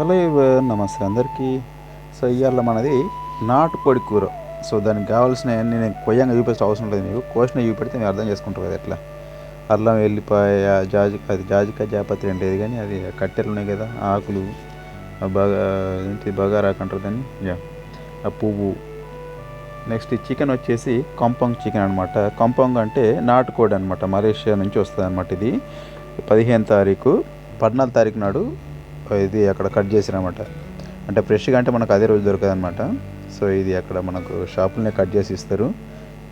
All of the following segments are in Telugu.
హలో నమస్తే అందరికీ. సో ఇవాళ మనది నాటుకోడి కూర. సో దానికి కావాల్సిన నేను కొయ్యంగా చూపించే అవసరం లేదు మీకు కోసిన చూపెడితే మీరు అర్థం చేసుకుంటారు కదా ఎట్లా. అల్లం వెల్లిపాయ జాజిక అది జాజికాయ జాపత్రి అంటే కానీ అది కట్టెలు ఉన్నాయి కదా ఆకులు బగా ఏంటి బగారాకు అంటారు దాన్ని? ఆ పువ్వు. నెక్స్ట్ చికెన్ వచ్చేసి కంపంగ్ చికెన్ అనమాట కంపంగ్ అంటే నాటుకోడి అనమాట మలేషియా నుంచి వస్తుంది అనమాట ఇది. పదిహేను తారీఖు పద్నాలుగు తారీఖు నాడు ఇది అక్కడ కట్ చేసిరన్నమాట. అంటే ఫ్రెష్గా అంటే మనకు అదే రోజు దొరకదనమాట సో ఇది అక్కడ మనకు షాపులనే కట్ చేసి ఇస్తారు.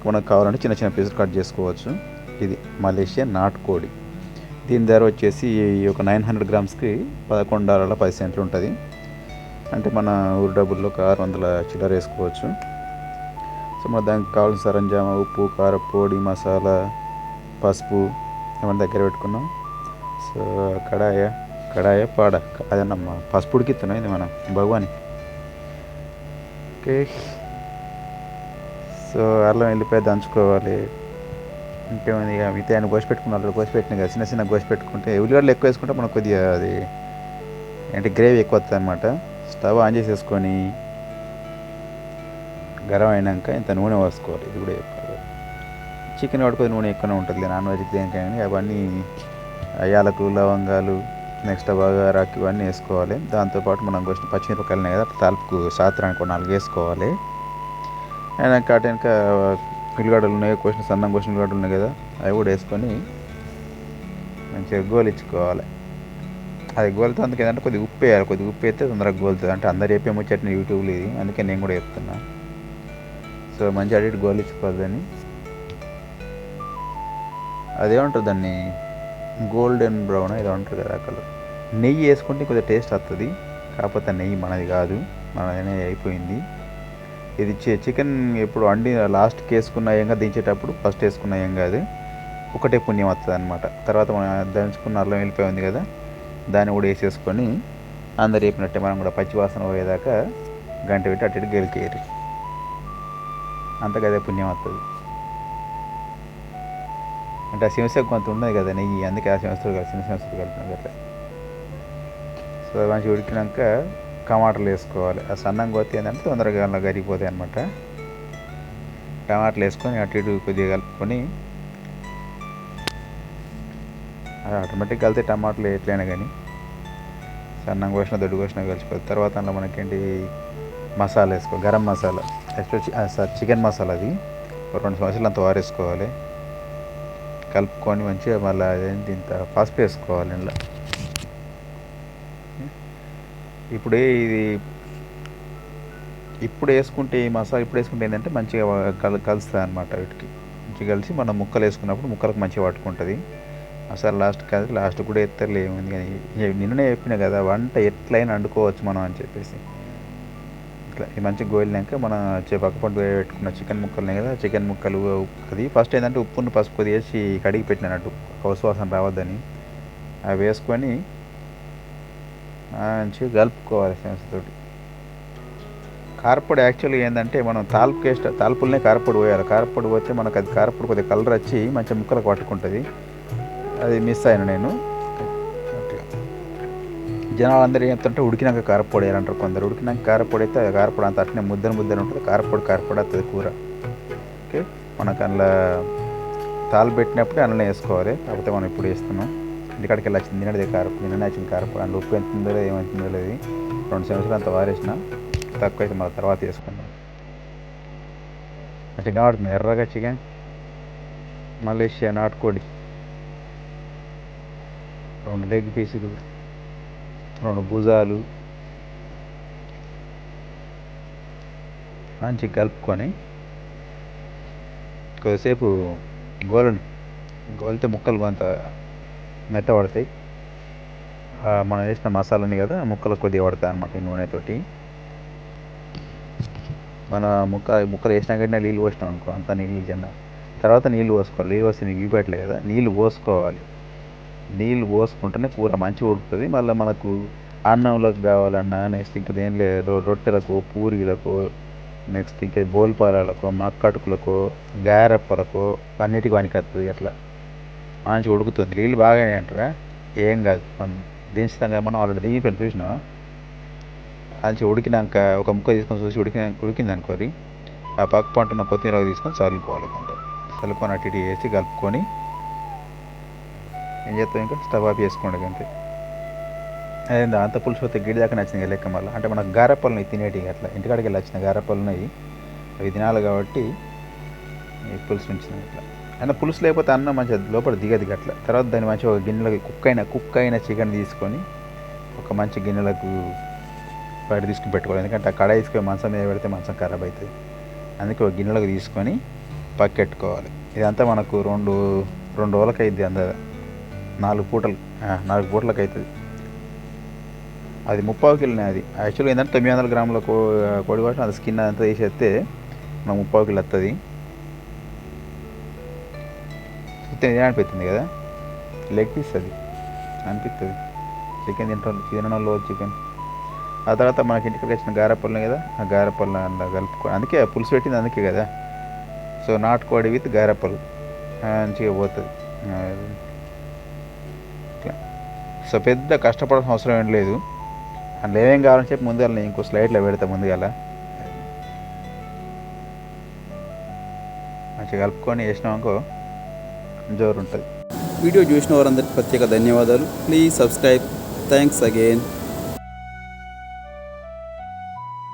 మనకు కావాలంటే చిన్న చిన్న పీసులు కట్ చేసుకోవచ్చు. ఇది మలేషియా నాటుకోడి దీని ధర వచ్చేసి ఒక నైన్ హండ్రెడ్ గ్రామ్స్కి పదకొండు డాలర్ల పది సెంట్లు ఉంటుంది. అంటే మన ఊరు డబ్బుల్లో ఒక ఆరు వందల చిల్లర వేసుకోవచ్చు. సో మన దానికి కావాల్సిన సరంజామా ఉప్పు కారం పొడి మసాలా పసుపు ఇవన్నీ దగ్గర పెట్టుకున్నాం. సో కడాయ కడాయ పాడ. అదన్నమ్మా పసుపు ఉడికిస్తున్నాం ఇది మనం భగవాని. ఓకే. సో అల్లం వెళ్ళిపోయి దంచుకోవాలి. ఇంకేమైంది ఇక మిగతా ఆయన కోసి పెట్టుకున్నాడు కోసి పెట్టిన కదా చిన్న చిన్న కోసి పెట్టుకుంటే ఉల్లిగడ్డలు ఎక్కువ వేసుకుంటే మనకు కొద్దిగా అది ఏంటి గ్రేవీ ఎక్కువ వస్తుంది అనమాట స్టవ్ ఆన్ చేసేసుకొని గరం అయినాక ఇంత నూనె పోసుకోవాలి. ఇది కూడా చెప్పాలి. చికెన్ వాడుకొని నూనె ఎక్కువనే ఉంటుంది నాన్ వెజ్ దేనికైనా అవన్నీ యాలకులు లవంగాలు నెక్స్ట్ బగారాకు ఇవన్నీ వేసుకోవాలి. దాంతోపాటు మనం కొంచెం పచ్చిమిరపకాయలు ఉన్నాయి కదా తలుపుకు సాత్రానికి నాలుగు వేసుకోవాలి. అండ్ అటు వెనక ఉల్లిగడ్డలు ఉన్నాయి కోసిన సన్నం కోసిన ఉల్లిగడ్డలు ఉన్నాయి కదా అవి కూడా వేసుకొని మంచిగా గోలిచ్చుకోవాలి. అది గోలుతుంది అందుకే ఏంటంటే కొద్దిగా ఉప్పు వేయాలి. కొద్దిగా ఉప్పు వేస్తే తొందరగా గోలుతుంది. అంటే అందరు చెప్పేమో చట్నీ యూట్యూబ్లో ఇది. అందుకే నేను కూడా చెప్తున్నా. సో మంచి అడిగి గోలిచ్చుకోవాలి దాన్ని అదేమంటారు దాన్ని? గోల్డెన్ బ్రౌన్ ఏదో అంటారు కదా కలర్. నెయ్యి వేసుకుంటే కొద్దిగా టేస్ట్ వస్తుంది కాకపోతే నెయ్యి మనది కాదు మనదనే అయిపోయింది. ఇది చికెన్ ఇప్పుడు వండి లాస్ట్కి వేసుకున్న ఏంగా దించేటప్పుడు ఫస్ట్ వేసుకున్న ఏం కాదు ఒకటే పుణ్యం వస్తుంది అనమాట తర్వాత మనం దంచుకున్న అల్లం వెళ్ళిపోయి ఉంది కదా దాన్ని కూడా వేసేసుకొని అందరు చెప్పినట్టే మనం కూడా పచ్చివాసన పోయేదాకా గంట పెట్టి అటు ఇటు గెలికేయరు అంతకదే పుణ్యం వస్తుంది అంటే ఆ శివశ కొంత ఉన్నది కదా నెయ్యి అందుకే ఆ శివస్తులు కలిసి చిన్న శివస్తులు కలిపినాం అట్లా. సో అది మంచిగా ఉడికినాక టమాటాలు వేసుకోవాలి. ఆ సన్నం కొత్త ఏంటంటే తొందరగా గరిగిపోతాయి కరిగిపోతాయి అనమాట టమాటాలు వేసుకొని అటు ఇటు కొద్దిగా కలుపుకొని అది ఆటోమేటిక్ కలితే టమాటాలు ఎట్లయినా కానీ సన్నం కోసిన దొడ్డు కోసిన కలిసిపోతుంది తర్వాత అందులో మనకేంటి మసాలా వేసుకో garam masala special sir chicken masala అది. ఒక రెండు సంవత్సరాలు అంత వారేసుకోవాలి. కలుపుకొని మంచిగా మళ్ళీ అదేంటి ఇంత పసుపు వేసుకోవాలి ఇందులో. ఇప్పుడే ఇది ఇప్పుడు వేసుకుంటే ఈ మసాలా ఇప్పుడు వేసుకుంటే ఏంటంటే మంచిగా కల్ కలుస్తుంది అనమాట వీటికి. మంచిగా కలిసి మనం ముక్కలు వేసుకున్నప్పుడు ముక్కలకు మంచిగా పట్టుకుంటుంది. అసలు లాస్ట్ కాదు లాస్ట్ కూడా ఎత్తలేముంది కానీ నిన్ననే చెప్పిన కదా వంట ఎట్లయినా వండుకోవచ్చు మనం అని చెప్పేసి. ఇట్లా ఈ మంచిగా గోలినాక మన చే- పక్క పంట పెట్టుకున్న చికెన్ ముక్కలు ఉన్నాయి కదా చికెన్ ముక్కలు అది. ఫస్ట్ ఏంటంటే ఉప్పును పసుపు వేసి కడిగి పెట్టినట్టు కౌసువాసన రావద్దని. అవి వేసుకొని మంచిగా కలుపుకోవాలి సెన్స్తోటి కారపొడి యాక్చువల్గా ఏంటంటే మనం తాల్పు వేస్ట్ తాల్పులనే కారపొడి పోయాలి. కారపొడి పోతే మనకు అది కారపొడి కొద్దిగా కలర్ వచ్చి మంచి ముక్కలకు పట్టుకుంటుంది. అది మిస్ అయిన నేను. జనాలందరూ చెప్తుంటే ఉడికినాక కారపొడి వేయాలంటారు కొందరు. ఉడికినాక కారపొడి అయితే కారపొడి అంత అట్నే ముద్దన ముద్దన ఉంటుంది. కారపొడి కారపొడి వస్తుంది కూర. ఓకే? మనకు అందులో తాలు పెట్టినప్పుడే అందులో వేసుకోవాలి. కాకపోతే మనం ఇప్పుడు వేస్తున్నాం. ఇంటికాడికి వెళ్ళి వచ్చింది నిన్నదే కారపొడి. నిన్న వచ్చిన కారపొడి. అందులో ఉప్పు ఎంత ఉందో లేదు లేదు రెండు సంవత్సరాలు అంత వారేసిన తక్కువ అయితే మన తర్వాత వేసుకుందాం. మంచిగా కావడుతుంది ఎర్రగా చికెన్. మలేషియా నాటుకోడి. రెండు లెగ్ పీసులు. రెండు భుజాలు మంచిగా కలుపుకొని కొద్దిసేపు గోలని గోలితే ముక్కలు కొంత మెత్తబడతాయి మనం వేసిన మసాలాని కదా ముక్కలు కొద్దిగా పడతాయి అన్నమాట నూనెతోటి. మన ముక్క ముక్కలు వేసినా కానీ నీళ్ళు పోసినాం అనుకో అంత నీళ్ళు చిన్న తర్వాత నీళ్ళు పోసుకోవాలి. నీళ్ళు పోస్తే నీకు ఇవ్వట్లేదు కదా నీళ్ళు పోసుకోవాలి. నీళ్ళు పోసుకుంటేనే కూర మంచిగా ఉడుకుతుంది. మళ్ళీ మనకు అన్నంలోకి కావాలన్నా నెక్స్ట్ ఇంకా దేని లేదు రొట్టెలకు పూరీలకు నెక్స్ట్ ఇంకా బోల్పాలకు మక్కటుకులకు గారెప్పలకు అన్నిటికి పనికొస్తుంది అట్లా. మంచిగా ఉడుకుతుంది. నీళ్ళు బాగానే అంటారా? ఏం కాదు. మనం దించుతాం కదా మనం ఆల్రెడీ దిగిపోయింది చూసినా అది ఉడికినాక ఒక ముక్క తీసుకొని చూసి ఉడికిన ఉడికింది అనుకోరి ఆ పక్క పంట ఉన్న కొత్తిమీర తీసుకొని చల్లుకోవాలి కొంత. చల్లుకొని అటు ఇటు వేసి కలుపుకొని ఏం చేస్తాం ఇంకా? స్టవ్ ఆఫ్ చేసుకోండి అంతే అదే అంత పులుసు పోతే గిడి దాకా నచ్చింది లెక్క మళ్ళీ? అంటే మనకు గారెప్పలు తినేటి తినేటివి అట్లా. ఇంటికాడికి వెళ్ళి వచ్చిన గారపళ్ళు ఉన్నాయి అవి తినాలి కాబట్టి పులుసు ఉంచింది అట్లా. అయినా పులుసు లేకపోతే అన్నం మంచిగా లోపల దిగదు అట్లా. తర్వాత దాన్ని మంచిగా ఒక గిన్నెలకు కుక్ అయిన కుక్ అయిన చికెన్ తీసుకొని ఒక మంచి గిన్నెలకు బయట తీసుకుని పెట్టుకోవాలి. ఎందుకంటే ఆ కడాయి తీసుకొని మంచం మీద పెడితే మంచం ఖరాబ్ అవుతుంది. అందుకే ఒక గిన్నెలకు తీసుకొని పక్కెట్టుకోవాలి. ఇదంతా మనకు రెండు రెండు రోజులకి అయింది అంద? నాలుగు పూటలు నాలుగు పూటలకు అవుతుంది అది ముప్పావు కిలోనే అది. యాక్చువల్గా ఏంటంటే తొమ్మిది వందల గ్రాముల కో కోడి కోసం అది స్కిన్ అంతా తీసేస్తే మనకు ముప్పావు కిలో వస్తుంది చూస్తే ఇదే అనిపిస్తుంది కదా? లెగ్ పీస్ అది. అనిపిస్తుంది చికెన్ తింటాం తినడంలో చికెన్ ఆ తర్వాత మనకి ఇంటికి వచ్చిన గారెపళ్ళు కదా ఆ గారెపళ్ళు అందులో కలుపుకో అందుకే ఆ పులుసు పెట్టింది అందుకే కదా. సో నాటుకోడి విత్ గారెపళ్ళు. మంచిగా పోతుంది. సో పెద్ద కష్టపడాల్సిన అవసరం ఏం లేదు. అందులో ఏమేం కావాలని చెప్పి ముందుగా నేను ఇంకో స్లైడ్లో పెడతా ముందుగా మంచిగా కలుపుకొని వేసినామనుకో జోరు ఉంటుంది. వీడియో చూసిన వారందరికీ ప్రత్యేక ధన్యవాదాలు. Please subscribe thanks again